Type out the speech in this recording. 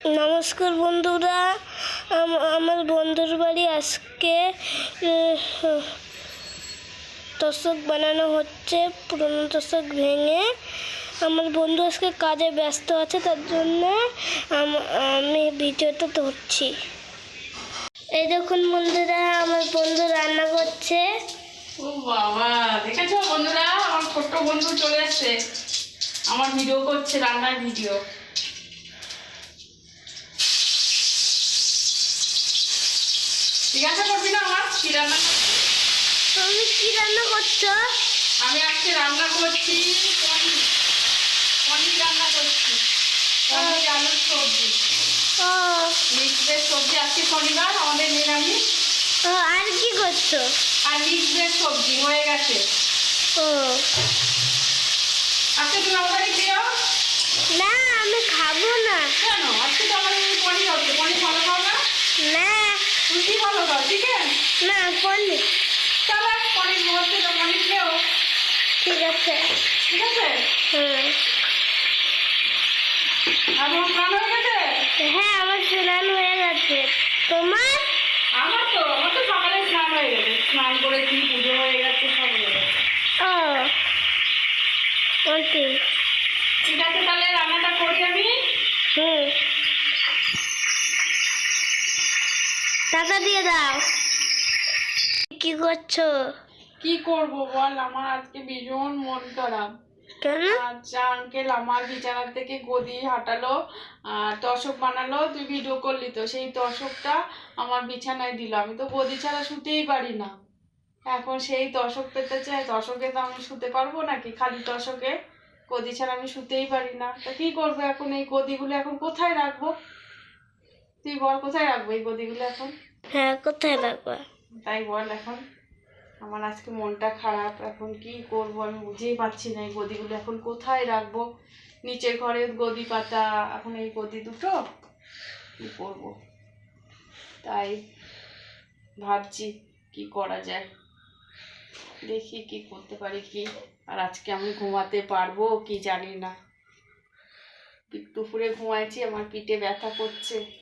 নমস্কার বন্ধুরা। আমার বন্ধুর বাড়ি আজকে তোষক বানানো হচ্ছে, পুরনো তোষক ভেঙে। আমার বন্ধু আজকে কাজে ব্যস্ত আছে, তার জন্য আমি ভিডিওটা ধরছি। এই দেখুন বন্ধুরা, আমার বন্ধু রান্না করছে। বাবা বন্ধুরা? আমার ছোট্ট বন্ধু চলে আমার ভিডিও করছে, রান্নার ভিডিও আছে করবি না আমার কি রান্না তুমি কি রান্না করছ আমি আজকে রান্না করছি পনির। পনির রান্না করছি। পনির আলুর সবজি। ও মিক্সডের সবজি আজকে শনিবার আমাদের নিরামিষ। আর কি করছ? আর মিক্সডের সবজি হয়ে গেছে। ও। আজকে তুমি আমাদের প্রিয় না আমি খাব না কেন আজকে তো আমাদের পনির হচ্ছে পনির ভালো খাও না না খাও চিকেন না পনির চলো পনির হচ্ছে তো পনির খেও ঠিক আছে। ঠিক আছে হুম। আর তোমার হয়ে গেছে হ্যাঁ আমার স্নান হয়ে গেছে। তোমার? আমার তো আমার তো সকালে স্নান হয়ে গেছে। স্নান করেছি পুজো হয়ে গেছে সব হয়ে গেছে। ও ওকে ঠিক আছে তাহলে রান্নাটা করি আমি। হুম। টাকা দিয়ে দাও। কি করছ? কি করব বল? আমার আজকে ভীষণ মন খারাপ। কেন? আচ্ছা আঙ্কেল আমার বিছানার থেকে গদি হাঁটালো আর তশক বানালো তুই ভিডিও করলি তো। সেই তশকটা আমার বিছানায় দিল। আমি তো গদি ছাড়া শুতেই পারি না। এখন সেই তশক পেতে চাই তশকে তো আমি শুতে পারব নাকি? খালি তশকে গদি ছাড়া আমি শুতেই পারি না। তা কি করব এখন? এই গদিগুলো এখন কোথায় রাখব? তুই বল কোথায় রাখব এই গদিগুলো এখন? হ্যাঁ কোথায় রাখবা? তাই বল এখন। আমার আজকে মনটা খারাপ এখন কি করব আমি বুঝেই পাচ্ছি না এই গদিগুলো এখন কোথায় রাখব? নিচের ঘরে গদি পাতা এখন এই গদি দুটো কি করব? তাই ভাবছি কি করা যায়। দেখি কি করতে পারি কি। আর আজকে আমি ঘুমাতে পারব কি জানি না। দুপুরে ঘুমাইছি আমার পিঠে ব্যথা করছে।